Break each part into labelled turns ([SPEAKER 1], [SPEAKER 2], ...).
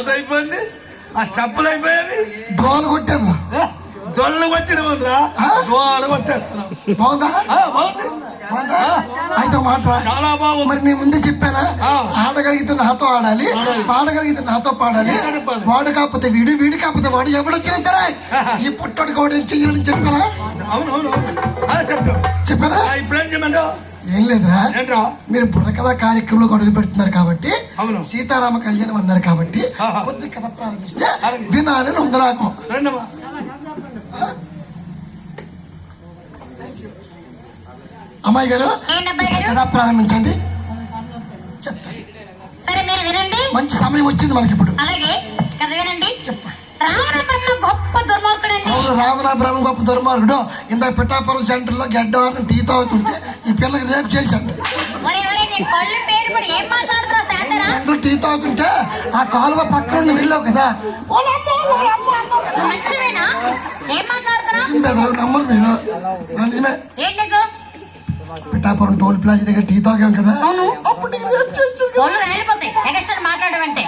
[SPEAKER 1] పాత అయిపోయింది? ఆ స్టప్పులు అయిపోయాయి?
[SPEAKER 2] దోలు కొట్టాను
[SPEAKER 1] దొల్లు కొట్టడం
[SPEAKER 2] ఆ?
[SPEAKER 1] దోలు కొట్టేస్తున్నాం
[SPEAKER 2] బాగుందా?
[SPEAKER 1] బాగుంది.
[SPEAKER 2] అయితే మాట రా.
[SPEAKER 1] చాలా బాగుంది.
[SPEAKER 2] మరి నీ ముందే చెప్పానా. ఆడగలిగితే నాతో ఆడాలి. పాడగలిగితే నాతో పాడాలి. వాడు కాకపోతే వీడు వీడు కాకపోతే వాడు ఎవడొచ్చినా సరే ఈ పుట్టడు కూడా చెయ్యాలని చెప్పానా?
[SPEAKER 1] అవును అవును అవును. ఆ, చెప్పు.
[SPEAKER 2] చెప్పానా?
[SPEAKER 1] ఆ, ఇప్పుడేం చేయమంటావు
[SPEAKER 2] ఏం లేదురా.
[SPEAKER 1] ఏంట్రా?
[SPEAKER 2] మీరు బుర్రకథ కార్యక్రమంలో అడుగు పెడుతున్నారు కాబట్టి
[SPEAKER 1] అవును.
[SPEAKER 2] సీతారామ కళ్యాణం అన్నారు కాబట్టి. కొద్ది కథ ప్రారంభిస్తే. వినాలని ఉంది నాకు. అమ్మాయి గారు కథ ప్రారంభించండి. చెప్తాను
[SPEAKER 3] సరే మీరు వినండి.
[SPEAKER 2] మంచి సమయం వచ్చింది మనకి ఇప్పుడు.
[SPEAKER 3] అలాగే కథ వినండి.
[SPEAKER 2] చెప్ప
[SPEAKER 3] రావణ బ్రహ్మ గొప్ప దుర్మార్గుడండి.
[SPEAKER 2] అవును రామరా బ్రహ్మ గొప్ప దుర్మార్గుడు. ఇంత పిఠాపురం సెంటర్లో గడ్డవారిని టీ తాగుతుంటే ఈ పిల్లకి రేపు చేశాడు. అందరూ టీ తాగుతుంటే ఆ కాలువ పక్కన నువ్వు వెళ్ళావు కదా నమ్మరు మీరు. నిజమే? పిఠాపురం టోల్ ప్లాజా దగ్గర టీ తాగాం కదా.
[SPEAKER 3] అవును.
[SPEAKER 2] అప్పుడు నీకు రేపు చేశాడు కదా.
[SPEAKER 3] ఒళ్ళు రాలిపోతాయి ఎగస్ట్రా మాట్లాడమంటే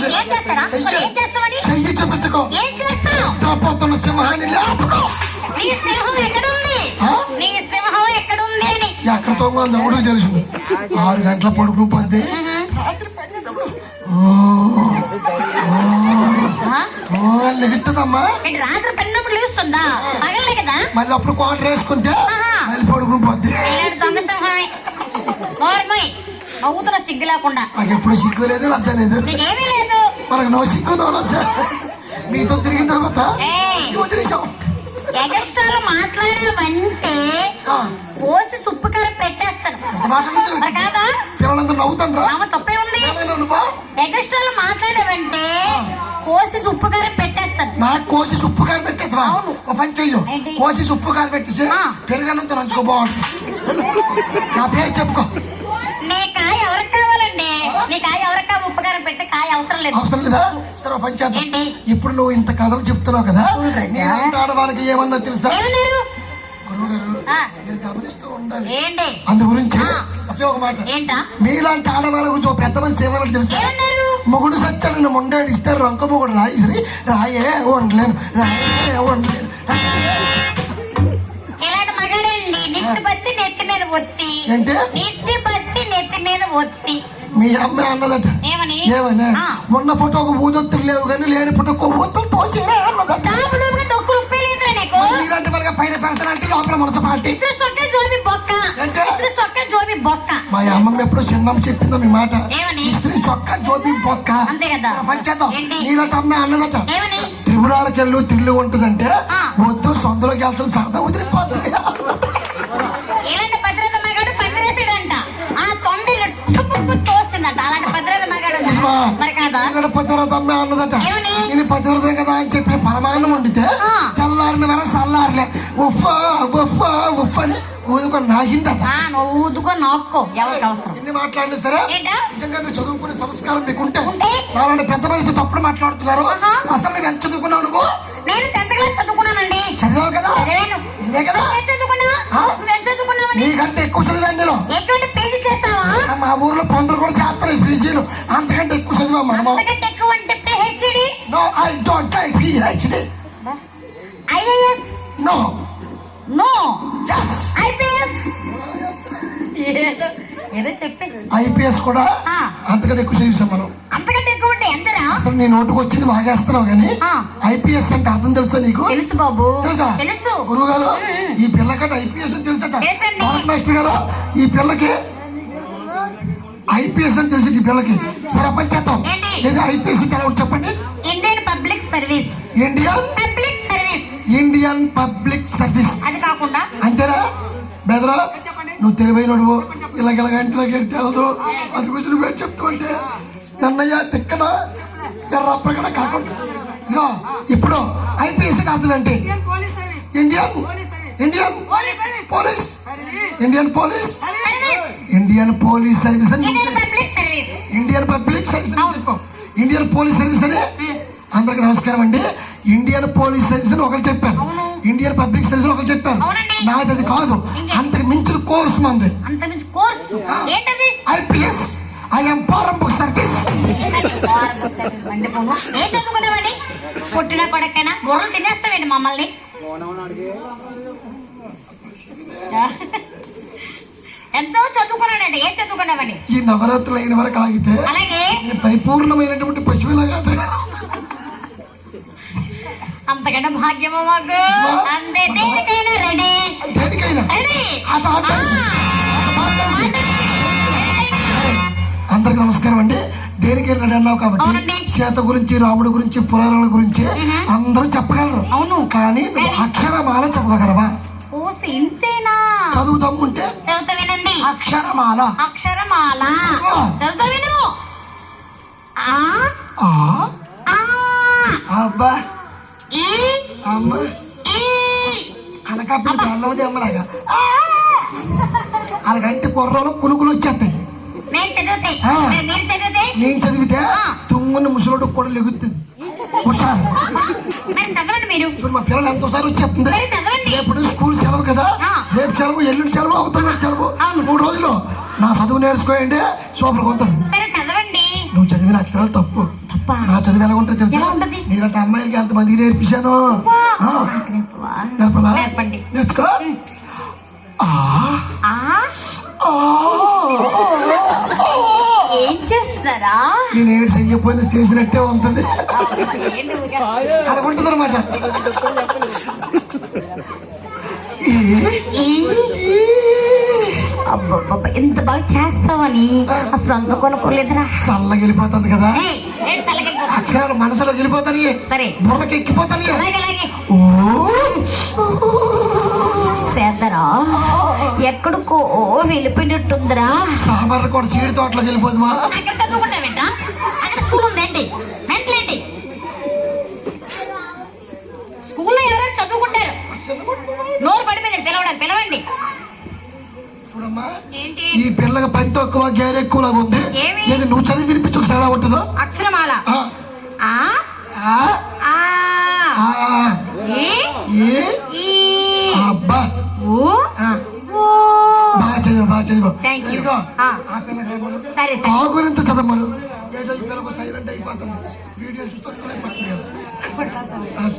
[SPEAKER 2] చెయ్యి. చూపించుకో.
[SPEAKER 3] ఏం చేస్తావు?
[SPEAKER 2] పోతున్న సింహాన్ని లేపుకో.
[SPEAKER 3] నీ సింహం ఎక్కడుంది?
[SPEAKER 2] ఆ?
[SPEAKER 3] నీ సింహం ఎక్కడుంది అని.
[SPEAKER 2] ఎక్కడ తొంగ ఎవడో తెలుసు. ఆరు గంటల పోద్ది? లెగుతుందమ్మా.
[SPEAKER 3] ఏంటి రాత్రి పెన్నప్పుడు లేస్తుందా? పగలే కదా?
[SPEAKER 2] మళ్ళీ అప్పుడు క్వార్టర్ వేసుకుంటే. మళ్ళీ పడుకుని పోద్ది
[SPEAKER 3] నవ్వుతున్న సిగ్గు లేకుండా.
[SPEAKER 2] నాకు ఎప్పుడు సిగ్గు లేదు లజ్జ లేదు.
[SPEAKER 3] నీకేమీ లేదు.
[SPEAKER 2] మనకు నో సిగ్గు నో లజ్జ? మీతో తిరిగిన తర్వాత వదిలేసాం
[SPEAKER 3] ఎగస్ట్రాలు మాట్లాడావంటే పోసి సుప్పు కర్ర పెట్టేస్తాను. కాదా?
[SPEAKER 2] నవ్వుతాను రా
[SPEAKER 3] ఆమె తప్పే ఉంది? ఎగస్ట్రాలు మాట్లాడావంటే కోసి ఉప్పు కారం పెట్టేస్తాను.
[SPEAKER 2] నాకు కోసి ఉప్పు కారు పెట్టేది
[SPEAKER 3] అవును.
[SPEAKER 2] ఒక పని చెయ్యు? కోసి ఉప్పు కారు పెట్టేసి నంచుకో బాగుంటుంది. నా పేరు చెప్పుకో.
[SPEAKER 3] కాయ ఎవరికి కావాలండి? నీ కాయ ఎవరికి కావాలి? ఉప్పు కారం పెట్టే కాయ అవసరం లేదు.
[SPEAKER 2] అవసరం లేదా? సరే ఒక పని చేద్దాం.
[SPEAKER 3] ఏంటి?
[SPEAKER 2] ఇప్పుడు నువ్వు ఇంత కథలు చెప్తున్నావు కదా ఆడవాళ్ళకి ఏమన్నా తెలుసా?
[SPEAKER 3] ఏమన్నారు
[SPEAKER 2] గురువు గారు
[SPEAKER 3] ఆ,
[SPEAKER 2] మీరు గమనిస్తూ ఉండాలి
[SPEAKER 3] ఏంటి?
[SPEAKER 2] అందు గురించి. ఒకే ఒక మాట.
[SPEAKER 3] ఏంటా?
[SPEAKER 2] మీలాంటి ఆడవాళ్ళ గురించి ఒక పెద్ద మనిషి ఏమన్నా తెలుసా?
[SPEAKER 3] ఏమన్నారు
[SPEAKER 2] మొగుడు సచ్చాడని ముండాడు ఇస్తారు. రొంక మొగుడు రాయి రాయే వండలేను. రాయే వండలేను.
[SPEAKER 3] ఇలాంటి మగాడండి. నిత్తి బత్తి నెత్తి మీద ఒత్తి.
[SPEAKER 2] ఏంటి?
[SPEAKER 3] నిత్తి బత్తి మీద ఒత్తి.
[SPEAKER 2] మీ అమ్మ అన్నదట.
[SPEAKER 3] ఏమని?
[SPEAKER 2] ఏమన్నా
[SPEAKER 3] ఆ.
[SPEAKER 2] మొన్న ఫోటోకు బూజొత్తులు లేవు కానీ లేని ఫోటో కొవ్వొత్తులు తోసేరా అన్నదట.
[SPEAKER 3] నీకు.
[SPEAKER 2] పైన పెడతానంటే లోపల మనసు పార్టీ.
[SPEAKER 3] ఇసురు సొక్క జోబి బొక్క.
[SPEAKER 2] ఏంటి?
[SPEAKER 3] ఇసురు సొక్క జోబి బొక్క.
[SPEAKER 2] మా అమ్మమ్మ ఎప్పుడు చిన్నమ్మ చెప్పిందో మీ మాట.
[SPEAKER 3] ఏమని?
[SPEAKER 2] స్త్రీ చొక్కా జోబి బొక్క.
[SPEAKER 3] అంతే కదా.
[SPEAKER 2] పంచేద్దాం
[SPEAKER 3] ఏంటి?
[SPEAKER 2] నీలాంటి అమ్మాయి అన్నదట.
[SPEAKER 3] ఏమని?
[SPEAKER 2] త్రిపురాలకు వెళ్ళు తిల్లు ఉంటుందంటే. వద్దు సొంతలోకి వెళ్తాను సరదా వదిలిపోతుంది
[SPEAKER 3] కాదా?
[SPEAKER 2] ఇక్కడ పతివ్రత అమ్మాయి అన్నదట? నేను పతివ్రతం కదా అని చెప్పి పరమాన్నం వండితే. చల్లారిన వర చల్లారలే ఉఫ్ ఉఫ్ ఉఫ్ అని ఊదుకొని నాగిందట.
[SPEAKER 3] నువ్వు ఊదుకో నాక్కో
[SPEAKER 2] ఎన్ని మాట్లాడినా సరే? నిజంగా మీరు చదువుకునే సంస్కారం మీకు ఉంటే? నాలాంటి పెద్ద మనిషి తప్పుడు మాట్లాడుతున్నారు. అసలు నువ్వు ఎంత చదువుకున్నావు నువ్వు?
[SPEAKER 3] నేను టెన్త్ క్లాస్ చదువుకున్నానండి.
[SPEAKER 2] చదివావు కదా?
[SPEAKER 3] చదివాను.
[SPEAKER 2] నువ్వే కదా?
[SPEAKER 3] నువ్వేం చదువుకున్నా? నువ్వేం
[SPEAKER 2] నీకంటే ఎక్కువ చదివాను నేను.
[SPEAKER 3] ఎటువంటి పేజీ చేస్తావా?
[SPEAKER 2] మా ఊర్లో పందులు కూడా చేస్తారు ఈ పీజీలు అంతకంటే ఎక్కువ చదివా
[SPEAKER 3] PhD
[SPEAKER 2] no I don't like PhD
[SPEAKER 3] IAS
[SPEAKER 2] no
[SPEAKER 3] no
[SPEAKER 2] yes
[SPEAKER 3] IPS ఏదో ఏదో చెప్పి.
[SPEAKER 2] ఐపీఎస్ కూడా. అంతకంటే ఎక్కువ చదివాం మనం.
[SPEAKER 3] అంతకంటే ఎక్కువ ఉంటే ఎంతరా?
[SPEAKER 2] అసలు నీ నోటుకు వచ్చింది బాగేస్తున్నావు కానీ
[SPEAKER 3] ఆ.
[SPEAKER 2] ఐపీఎస్ అంటే అర్థం తెలుసా నీకు?
[SPEAKER 3] తెలుసు బాబు.
[SPEAKER 2] తెలుసా?
[SPEAKER 3] తెలుసు.
[SPEAKER 2] గురువు గారు. ఈ పిల్లకట ఐపీఎస్ తెలుసట. మాస్టర్ గారు ఈ పిల్లకి ఐపీఎస్ అని తెలిసి ఈ పిల్లకి సరే పని చేద్దాం.
[SPEAKER 3] ఏంటి?
[SPEAKER 2] ఏది ఐపీఎస్ అంటే ఎలా చెప్పండి.
[SPEAKER 3] Indian public service.
[SPEAKER 2] Indian?
[SPEAKER 3] Public service.
[SPEAKER 2] Indian public service.
[SPEAKER 3] అది కాకుండా?
[SPEAKER 2] అంతేనా? బెదరా నువ్వు తెలివైన నువ్వు ఇలాగ ఇలాగ ఇంట్లోకి వెళ్ళి తెలదు. అది గురించి నువ్వు చెప్తావు అంటే నన్నయ్య తిక్కన ఎర్రప్పగడ కాకుండా. ఇదిగో ఇప్పుడు ఐపీఎస్ అర్థం ఏంటి Indian? Indian police Indian police Indian police service అని
[SPEAKER 3] Indian. Public service
[SPEAKER 2] Indian public service అని చెప్పు. ఇండియన్ పోలీస్ సర్వీస్ అని? అందరికి నమస్కారం అండి. ఇండియన్ పోలీస్ సర్వీస్ అని ఒకరు చెప్పారు. ఇండియన్ పబ్లిక్ సర్వీస్ ఒకరు చెప్పారు. నాది అది కాదు. అంతకు మించిన కోర్సు మంది. IPS. I'm form book service.
[SPEAKER 3] పుట్టిన కొడకైనా గోడలు తినేస్తావేంటి మమ్మల్ని? ఎంతో చదువుకున్నాడండి ఏం చదువుకున్నావండి?
[SPEAKER 2] ఈ నవరాత్రులు అయిన వరకు ఆగితే
[SPEAKER 3] అలాగే.
[SPEAKER 2] పరిపూర్ణమైనటువంటి పశువులాగా
[SPEAKER 3] అంతకంటే భాగ్యమా మాకు? అంతే. దేనికైనా రెడీ.
[SPEAKER 2] దేనికైనా.
[SPEAKER 3] రెడీ.
[SPEAKER 2] అందరికి నమస్కారం అండి. రెడీ అన్నావు కాబట్టి. సీత గురించి రాముడి గురించి పురాణాల గురించి అందరూ చెప్పగలరు.
[SPEAKER 3] అవును.
[SPEAKER 2] కానీ నువ్వు అక్షరమాల చదవగలవా?
[SPEAKER 3] ఓ ఇంతేనా?
[SPEAKER 2] చదువు దమ్ముంటే
[SPEAKER 3] చదువుతా వినండి.
[SPEAKER 2] అక్షరమాల.
[SPEAKER 3] అక్షరమాల.
[SPEAKER 2] అబ్బా. అమ్మ. అనకాపల్లి అమ్మలాగా అలాగంటే కుర్రలు కులుకులు వచ్చేస్తాయి.
[SPEAKER 3] నేను చదివితే?
[SPEAKER 2] తుమ్మున్న ముసలోడు కూడా లెగుతుంది చూడు మా పిల్లలు ఎంత ఒకసారి వచ్చేస్తుంది. రేపు స్కూల్ సెలవు కదా. రేపు సెలవు ఎల్లుండి సెలవు అవతల సెలవు. మూడు రోజులు. నా చదువు నేర్చుకోయండి సూపర్
[SPEAKER 3] చదవండి.
[SPEAKER 2] నువ్వు చదివిన అక్షరాలు తప్పు. నా చదువు ఎలా ఉంటుంది తెలుసా? నీలాంటి అమ్మాయిలకి ఎంత మందికి నేర్పించాను? నేర్పలా నేర్చుకో ఆ,
[SPEAKER 3] ఆ
[SPEAKER 2] ఆ,
[SPEAKER 3] ఏం చేస్తున్నారా
[SPEAKER 2] నేను ఏడు చెయ్యకపోయినా చేసినట్టే ఉంటుంది. ఉంటుంది అనమాట
[SPEAKER 3] ఎంత బాగా చేస్తావని అసలు అనుకోనుకోలేదురా
[SPEAKER 2] చల్లగా వెళ్ళిపోతుంది కదా? అక్షరాలు మనసులో వెళ్ళిపోతాయి
[SPEAKER 3] సరే.
[SPEAKER 2] బుర్రకి ఎక్కిపోతాయి ఓ.
[SPEAKER 3] చేద్దరా? ఎక్కడికో వెళ్ళిపోయినట్టుందిరా.
[SPEAKER 2] సాంబార్ కూడా సీడి తోటలోకి వెళ్ళిపోతుందా
[SPEAKER 3] స్కూల్ ఉందేంటి మెంటల్ ఏంటి స్కూల్లో ఎవరైనా చదువుకుంటారు? నోరు పడిపోయింది పిలవడానికి. పిలవండి.
[SPEAKER 2] చూడమ్మా
[SPEAKER 3] ఏంటి?
[SPEAKER 2] ఈ పిల్లకి పని తక్కువ గేర్ ఎక్కువ ఉంది? ఏది నువ్వు చదివి వినిపించు ఎలా ఉంటుందో
[SPEAKER 3] అక్షరమాల.
[SPEAKER 2] ఆ,
[SPEAKER 3] ఆ?
[SPEAKER 2] ఆ,
[SPEAKER 3] ఆ.
[SPEAKER 2] ఆ,
[SPEAKER 3] ఏ
[SPEAKER 2] ఏ,
[SPEAKER 3] ఈ.
[SPEAKER 2] అబ్బా. బాగా చదివు బాగా చదివు?
[SPEAKER 3] సరే
[SPEAKER 2] చదవమను. పిల్లకు సైలెంట్ అయిపోతుంది వీడియో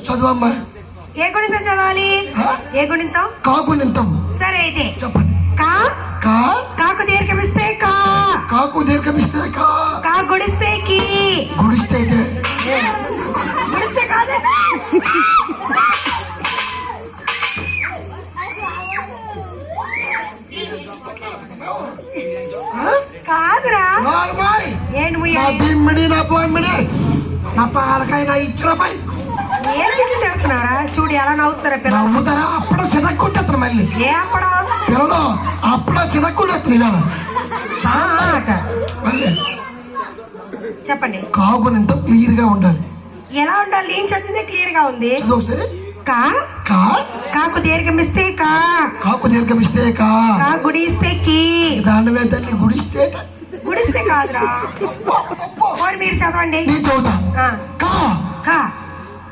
[SPEAKER 2] చదువమ్మా.
[SPEAKER 4] ఏ గుణితం చదవాలి? ఏ గుణితం?
[SPEAKER 2] కాకునింతం
[SPEAKER 4] సరే అయితే.
[SPEAKER 2] చెప్పండి.
[SPEAKER 4] కా?
[SPEAKER 2] కా?
[SPEAKER 4] కాకు దీర్ఘమిస్తే కా.
[SPEAKER 2] కాకు దీర్ఘమిస్తే కా.
[SPEAKER 4] కా గుడిస్తే కీ.
[SPEAKER 2] గుడిస్తే నా దిమ్మిడి నా పొమ్మిడి నా పాలకాయ నా ఇచ్చినపై
[SPEAKER 4] ఏం తిడుతున్నారా చూడు ఎలా పిల్లలు.
[SPEAKER 2] నవ్వుతారా? అప్పుడు సినక్కుంటేస్తాను మళ్ళీ.
[SPEAKER 4] ఏ అప్పడం?
[SPEAKER 2] పిల్లలు అప్పుడు సినక్కుంటేస్తాను ఇలా. మళ్ళీ.
[SPEAKER 4] చెప్పండి.
[SPEAKER 2] కాకునింత క్లియర్గా ఉండాలి.
[SPEAKER 4] ఎలా ఉండాలి? నేను చదివితే క్లియర్గా ఉంది
[SPEAKER 2] ఒకసారి.
[SPEAKER 4] కా?
[SPEAKER 2] కా?
[SPEAKER 4] కాకు దీర్ఘమిస్తే కా.
[SPEAKER 2] కాకు దీర్ఘమిస్తే కా.
[SPEAKER 4] కా గుడిస్తే కీ.
[SPEAKER 2] దాండమే తల్లి గుడిస్తే
[SPEAKER 4] గుడిస్తే కాదురా. మరి మీరు చదవండి.
[SPEAKER 2] నేను చదువుతా. కా.
[SPEAKER 4] కా.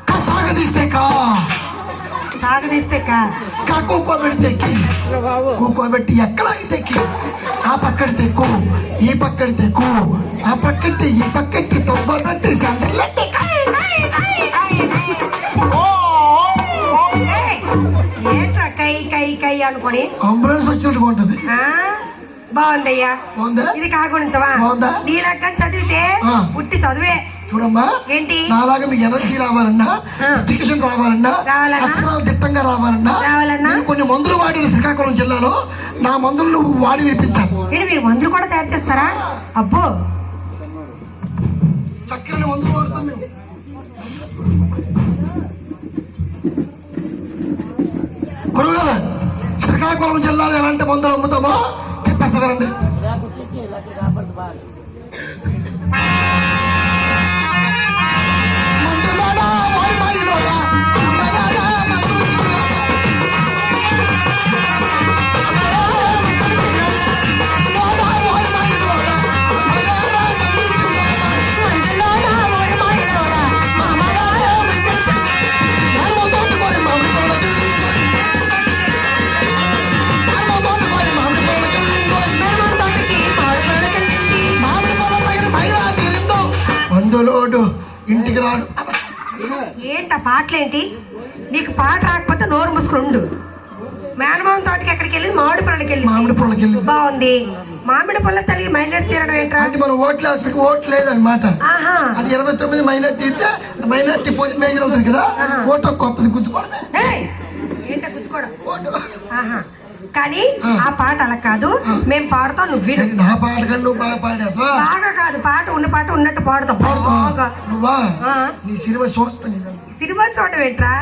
[SPEAKER 2] కా సాగదీస్తే కా.
[SPEAKER 4] సాగదీస్తే కా.
[SPEAKER 2] కా కుక్కో పెడితే కి. కుక్కో పెట్టి ఎక్కడ అయితే కి. ఆ పక్కడి తెక్కు ఈ పక్కడి తెక్కు ఆ పక్కటి ఈ పక్కటి తొంభై
[SPEAKER 4] ఏయ్, ఏంట్రా కై కై కై అనుకొని?
[SPEAKER 2] అంబులెన్స్ వచ్చినట్టు ఉంటుంది.
[SPEAKER 4] ఆ? బాగుందయ్యా
[SPEAKER 2] బాగుందా
[SPEAKER 4] ఇది కాకుండా
[SPEAKER 2] బాగుందా?
[SPEAKER 4] నీ లెక్క చదివితే. పుట్టి చదివే
[SPEAKER 2] చూడమ్మా
[SPEAKER 4] ఏంటి
[SPEAKER 2] నాలాగా మీకు ఎనర్జీ రావాలన్నా. ఎడ్యుకేషన్ రావాలన్నా? అక్షరాలు దిట్టంగా రావాలన్నా
[SPEAKER 4] రావాలన్నా?
[SPEAKER 2] నేను కొన్ని మందులు వాడిన శ్రీకాకుళం జిల్లాలో నా మందులు నువ్వు వాడి వినిపించాను
[SPEAKER 4] మీరు మందులు కూడా తయారు చేస్తారా అబ్బో
[SPEAKER 2] చక్కెర మందులు వాడతాం మేము గురుగారు శ్రీకాకుళం జిల్లాలో ఎలాంటి మందులు అమ్ముతామో చెప్పేస్తా వాడు
[SPEAKER 4] ఏంట పాటలేంటి? నీకు పాట రాకపోతే నోరు మూసుకుని ఉండు. మేనమామ తోటకి ఎక్కడికి వెళ్ళి మామిడి పళ్ళకి వెళ్ళి
[SPEAKER 2] మామిడి పుల్లకి వెళ్ళి
[SPEAKER 4] బాగుంది. మామిడి పళ్ళ తల్లి మైనర్ తీరడం ఏంట్రా?
[SPEAKER 2] అంటే మనం ఓట్లు వేసరికి ఓట్లు లేదనమాట
[SPEAKER 4] ఆహా.
[SPEAKER 2] అది ఇరవై తొమ్మిది మైనార్టీ తీస్తే మైనార్టీ పోతే మేజర్ అవుతుంది కదా? ఓటు కొత్తది గుర్తుపడదు!
[SPEAKER 4] ఏంట గుచ్చుకోవడం
[SPEAKER 2] ఓటు.
[SPEAKER 4] ఆహా. కానీ
[SPEAKER 2] ఆ.
[SPEAKER 4] పాట అలా కాదు. మేము పాడతాం నువ్వు విను.
[SPEAKER 2] నా పాట కన్నా నువ్వు బాగా పాడేవా?
[SPEAKER 4] బాగా కాదు పాట ఉన్న పాట ఉన్నట్టు పాడతాం. బాగా.
[SPEAKER 2] నువ్వా. నీ సినిమా
[SPEAKER 4] చూడడం ఏంట్రా?